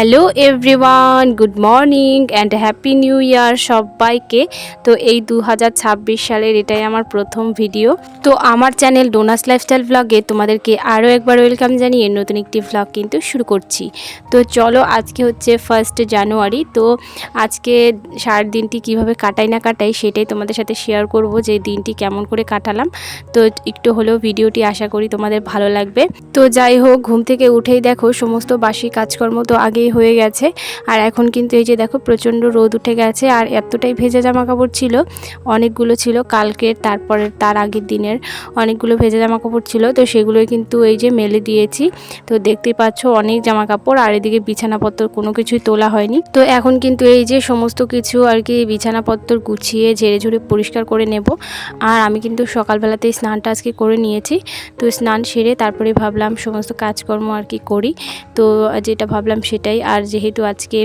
hello everyone, good morning and happy new year সবাইকে। তো এই দু হাজার ছাব্বিশ সালের এটাই আমার প্রথম ভিডিও। তো আমার চ্যানেল ডোনাস লাইফস্টাইল ব্লগে তোমাদেরকে আরও একবার ওয়েলকাম জানিয়ে নতুন একটি ভ্লগ কিন্তু শুরু করছি। তো চলো আজকে হচ্ছে ফার্স্ট জানুয়ারি, তো আজকে সার দিনটি কীভাবে কাটাই না কাটাই সেটাই তোমাদের সাথে শেয়ার করব যে দিনটি কেমন করে কাটালাম। তো একটু হলেও ভিডিওটি আশা করি তোমাদের ভালো লাগবে। তো যাই হোক, ঘুম থেকে উঠেই দেখো সমস্ত বাসি কাজকর্ম তো আগেই হয়ে গেছে। আর এখন কিন্তু এই যে দেখো প্রচণ্ড রোদ উঠে গেছে আর এতটাই ভেজা জামা কাপড় ছিল, অনেকগুলো ছিল কালকের, তারপরে তার আগের দিনের অনেকগুলো ভেজা জামা কাপড় ছিল। তো সেগুলোই কিন্তু এই যে মেলে দিয়েছি। তো দেখতেই পাচ্ছ অনেক জামা কাপড় আর এদিকে বিছানাপত্র কোনো কিছুই তোলা হয়নি। তো এখন কিন্তু এই যে সমস্ত কিছু আর কি বিছানাপত্র গুছিয়ে ঝেড়ে ঝুড়ে পরিষ্কার করে নেব। আর আমি কিন্তু সকালবেলাতেই স্নানটা আজকে করে নিয়েছি। তো স্নান সেরে তারপরে ভাবলাম সমস্ত কাজকর্ম আর কি করি। তো যেটা ভাবলাম সেটাই আর যেহেতু আজকে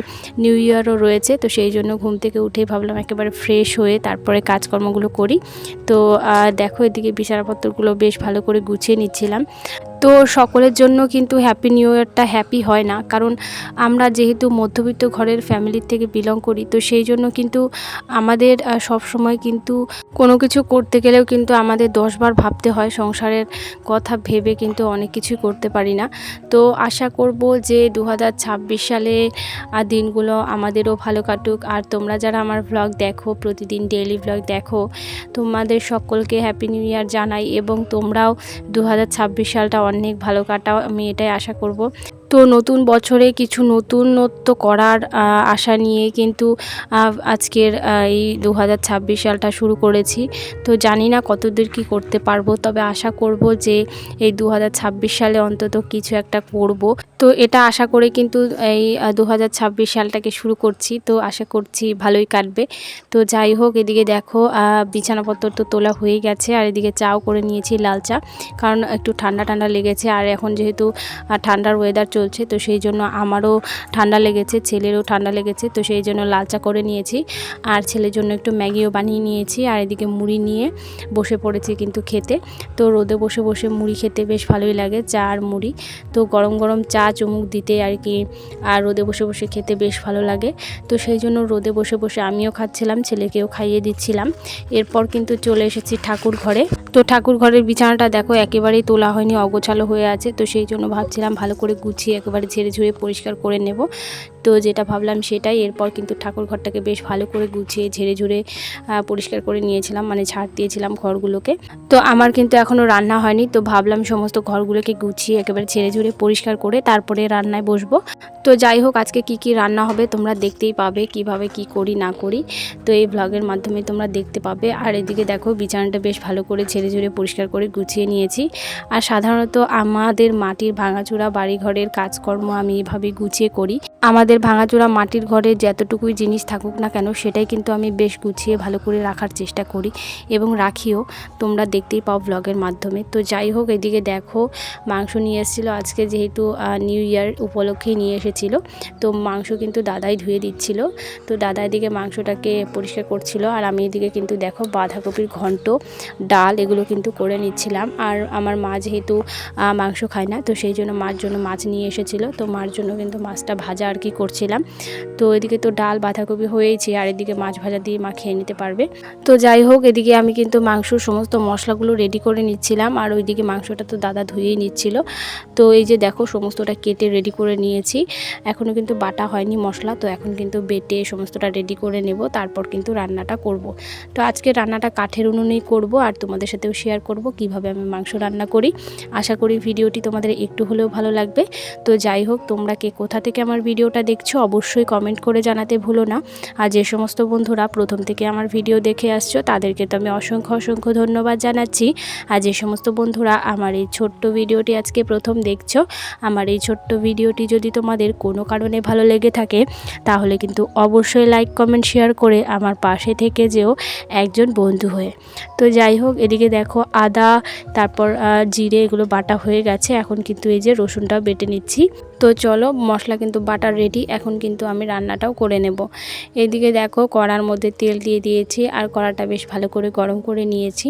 নিউ ইয়ারও রয়েছে, তো সেই জন্য ঘুম থেকে উঠে ভাবলাম একেবারে ফ্রেশ হয়ে তারপরে কাজকর্মগুলো করি। তো দেখো এদিকে বিছানাপত্রগুলো বেশ ভালো করে গুছিয়ে নিচ্ছিলাম। তো সকলের জন্য কিন্তু হ্যাপি নিউ ইয়ারটা হ্যাপি হয় না। কারণ আমরা যেহেতু মধ্যবিত্ত ঘরের ফ্যামিলির থেকে বিলং করি, তো সেই জন্য কিন্তু আমাদের সব সময় কিন্তু কোনো কিছু করতে গেলেও কিন্তু আমাদের দশবার ভাবতে হয়, সংসারের কথা ভেবে কিন্তু অনেক কিছুই করতে পারি না। তো আশা করব যে দু হাজার ছাব্বিশ সালে দিনগুলো আমাদেরও ভালো কাটুক। আর তোমরা যারা আমার ভ্লগ দেখো, প্রতিদিন ডেইলি ভ্লগ দেখো, তোমাদের সকলকে হ্যাপি নিউ ইয়ার জানাই এবং তোমরাও দু হাজার ছাব্বিশ সালটা অনেক ভালো কাটাও আমি এটাই আশা করব। তো নতুন বছরে কিছু নতুনত্ব করার আশা নিয়ে কিন্তু আজকের এই দু হাজার ছাব্বিশ সালটা শুরু করেছি। তো জানি না কতদূর কি করতে পারব, তবে আশা করব যে এই দু হাজার ছাব্বিশ সালে অন্তত কিছু একটা করব। তো এটা আশা করে কিন্তু এই দু হাজার ছাব্বিশ সালটাকে শুরু করছি। তো আশা করছি ভালোই কাটবে। তো যাই হোক, এদিকে দেখো বিছানাপত্র তো তোলা হয়ে গেছে, আর এদিকে চাও করে নিয়েছি লাল চা, কারণ একটু ঠান্ডা ঠান্ডা লেগেছে। আর এখন যেহেতু ঠান্ডার ওয়েদার চলছে, তো সেই জন্য আমারও ঠান্ডা লেগেছে, ছেলেরও ঠান্ডা লেগেছে, তো সেই জন্য লাল চা করে নিয়েছি। আর ছেলের জন্য একটু ম্যাগিও বানিয়ে নিয়েছি, আর এদিকে মুড়ি নিয়ে বসে পড়েছি কিন্তু খেতে। তো রোদে বসে বসে মুড়ি খেতে বেশ ভালোই লাগে, চা আর মুড়ি। তো গরম গরম চা চুমুক দিতে আর কি, আর রোদে বসে বসে খেতে বেশ ভালো লাগে। তো সেই জন্য রোদে বসে বসে আমিও খাচ্ছিলাম, ছেলেকেও খাইয়ে দিচ্ছিলাম। এরপর কিন্তু চলে এসেছি ঠাকুর ঘরে। তো ঠাকুর ঘরের বিছানাটা দেখো একেবারেই তোলা হয়নি, অগোছালো হয়ে আছে। তো সেই জন্য ভাবছিলাম ভালো করে গুছিয়ে একেবারে ঝেড়ে ঝুড়ে পরিষ্কার করে নেব। তো যেটা ভাবলাম সেটাই। এরপর কিন্তু ঠাকুর ঘরটাকে বেশ ভালো করে গুছিয়ে, ঝেড়ে ঝুড়ে পরিষ্কার করে নিয়েছিলাম মানে ছাড় দিয়েছিলাম ঘরগুলোকে। তো আমার কিন্তু এখনও রান্না হয়নি, তো ভাবলাম সমস্ত ঘরগুলোকে গুছিয়ে একেবারে ঝেড়ে ঝুড়ে পরিষ্কার করে তারপরে রান্নায় বসবো। তো যাই হোক, আজকে কি কি রান্না হবে তোমরা দেখতেই পাবে, কীভাবে, কি করি, না করি। তো এই ব্লগের মাধ্যমে তোমরা দেখতে পাবে। আর এদিকে দেখো, বিছানাটা বেশ ভালো করে ঝেড়ে ঝুড়ে পরিষ্কার করে গুছিয়ে নিয়েছি। আর সাধারণত আমাদের মাটির ভাঙাচোরা, বাড়িঘরের কাজকর্ম আমি এভাবে গুছিয়ে করি। আমাদের ভাঙাচোরা মাটির ঘরে যতটুকুই জিনিস থাকুক না কেন, সেটাই কিন্তু আমি বেশ গুছিয়ে ভালো করে রাখার চেষ্টা করি এবং রাখিও। তোমরা দেখতেই পাও ব্লগের মাধ্যমে। তো যাই হোক, এদিকে দেখো, মাংস নিয়ে এসেছিল আজকে যেহেতু নিউ ইয়ার উপলক্ষেই নিয়ে এসেছিল। তো মাংস কিন্তু দাদাই ধুয়ে দিচ্ছিল। তো দাদা এদিকে মাংসটাকে পরিষ্কার করছিল আর আমি এদিকে কিন্তু দেখো বাঁধাকপির ঘন্ট, ডাল এগুলো কিন্তু করে নিচ্ছিলাম। আর আমার মা যেহেতু মাংস খায় না, তো সেই জন্য মার জন্য মাছ নিয়ে এসেছিল। তো মার জন্য কিন্তু মাছটা ভাজা আর কি করছিলাম। তো এদিকে তো ডাল, বাঁধাকপি হয়েছে আর এদিকে মাছ ভাজা দিয়ে মা খেয়ে নিতে পারবে। তো যাই হোক, এদিকে আমি কিন্তু মাংসর সমস্ত মশলাগুলো রেডি করে নিচ্ছিলাম, আর ওইদিকে মাংসটা তো দাদা ধুয়েই নিচ্ছিল। তো এই যে দেখো, সমস্তটা কেটে রেডি করে নিয়েছি। এখনও কিন্তু বাটা হয়নি মশলা, তো এখন কিন্তু বেটে সমস্তটা রেডি করে নেব, তারপর কিন্তু রান্নাটা করব। তো আজকে রান্নাটা কাঠের উনুনেই করব, আর তোমাদের সাথেও শেয়ার করব কীভাবে আমি মাংস রান্না করি। আশা করি ভিডিওটি তোমাদের একটু হলেও ভালো লাগবে। তো যাই হোক, তোমরা কে কোথা থেকে আমার ভিডিওটা দেখছ, অবশ্যই কমেন্ট করে জানাতে ভুলো না। আর যে সমস্ত বন্ধুরা প্রথম থেকে আমার ভিডিও দেখে আসছো, তাদেরকে তো আমি অসংখ্য অসংখ্য ধন্যবাদ জানাচ্ছি। আর যে সমস্ত বন্ধুরা আমার এই ছোট্ট ভিডিওটি আজকে প্রথম দেখছ, আমার এই ছোট্ট ভিডিওটি যদি তোমাদের কোনো কারণে ভালো লেগে থাকে, তাহলে কিন্তু অবশ্যই লাইক কমেন্ট শেয়ার করে আমার পাশে থেকে যেও একজন বন্ধু হয়ে। তো যাই হোক, এদিকে দেখো আদা, তারপর জিরে এগুলো বাটা হয়ে গেছে, এখন কিন্তু এই যে রসুনটাও বেটে নিচ্ছি। তো চলো, মশলা কিন্তু বাটা রেডি, এখন কিন্তু আমি রান্নাটাও করে নেব। এদিকে দেখো কড়ার মধ্যে তেল দিয়ে দিয়েছি আর কড়াটা বেশ ভালো করে গরম করে নিয়েছি।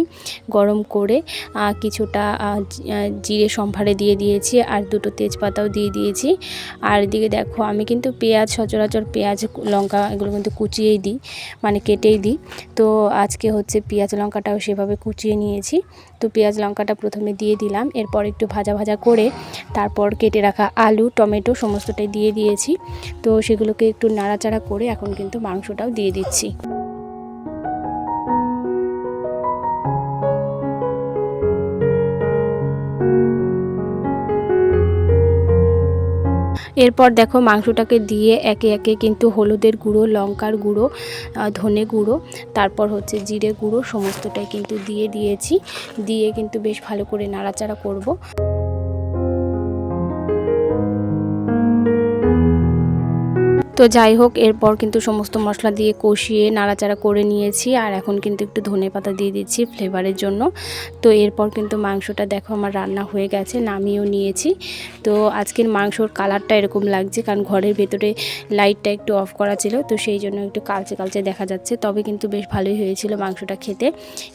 গরম করে কিছুটা জিরে সম্ভারে দিয়ে দিয়েছি আর দুটো তেজপাতাও দিয়ে দিয়েছি। আর এদিকে দেখো আমি কিন্তু পেঁয়াজ, সচরাচর পেঁয়াজ, লঙ্কা এগুলো কিন্তু কুচিয়েই দিই মানে কেটেই দিই। তো আজকে হচ্ছে পেঁয়াজ লঙ্কাটাও সেভাবে কুচিয়ে নিয়েছি। তো পেঁয়াজ লঙ্কাটা প্রথমে দিয়ে দিলাম, এরপর একটু ভাজা ভাজা করে তারপর কেটে রাখা আলু, টমেটো সমস্তটাই দিয়ে দিয়েছি। তো সেগুলোকে একটু নাড়াচাড়া করে এখন কিন্তু মাংসটাও দিয়ে দিচ্ছি। এরপর দেখো মাংসটাকে দিয়ে একে একে কিন্তু হলুদের গুঁড়ো, লঙ্কার গুঁড়ো ধনে গুঁড়ো, তারপর হচ্ছে জিরে গুঁড়ো, সমস্তটাই কিন্তু দিয়ে দিয়েছি। দিয়ে কিন্তু বেশ ভালো করে নাড়াচাড়া করব। তো যাই হোক, এরপর কিন্তু সমস্ত মশলা দিয়ে কষিয়ে নাড়াচাড়া করে নিয়েছি আর এখন কিন্তু একটু ধনে পাতা দিয়ে দিচ্ছি ফ্লেভারের জন্য। তো এরপর কিন্তু মাংসটা দেখো আমার রান্না হয়ে গেছে, নামিয়েও নিয়েছি। তো আজকের মাংসর কালারটা এরকম লাগছে কারণ ঘরের ভেতরে লাইটটা একটু অফ করা ছিল, তো সেই জন্য একটু কালচে কালচে দেখা যাচ্ছে। তবে কিন্তু বেশ ভালোই হয়েছিল মাংসটা খেতে।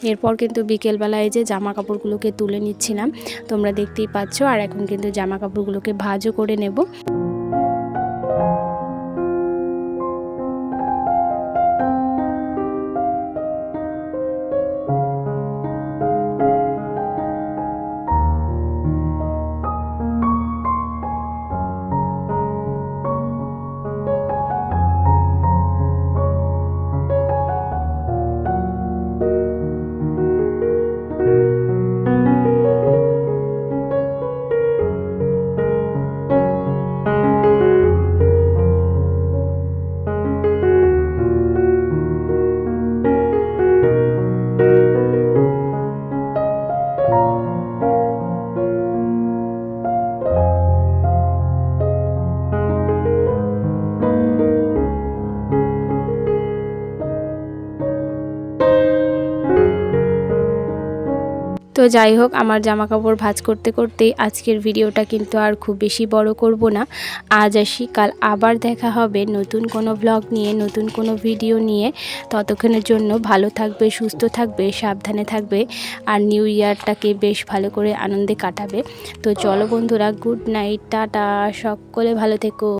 এরপর কিন্তু বিকেলবেলায় যে জামা কাপড়গুলোকে তুলে নিচ্ছিলাম, তোমরা দেখতেই পাচ্ছ। আর এখন কিন্তু জামা কাপড়গুলোকে ভাজও করে নেব। তো যাই হোক, আমার জামা কাপড় ভাঁজ করতে করতেই আজকের ভিডিওটা কিন্তু আর খুব বেশি বড় করব না। আজ আসি, কাল আবার দেখা হবে নতুন কোনো ব্লগ নিয়ে, নতুন কোনো ভিডিও নিয়ে। ততক্ষণের জন্য ভালো থাকবে, সুস্থ থাকবে, সাবধানে থাকবে আর নিউ ইয়ারটাকে বেশ ভালো করে আনন্দে কাটাবে। তো চলো বন্ধুরা গুড নাইট টাটা, সকলে ভালো থেকো।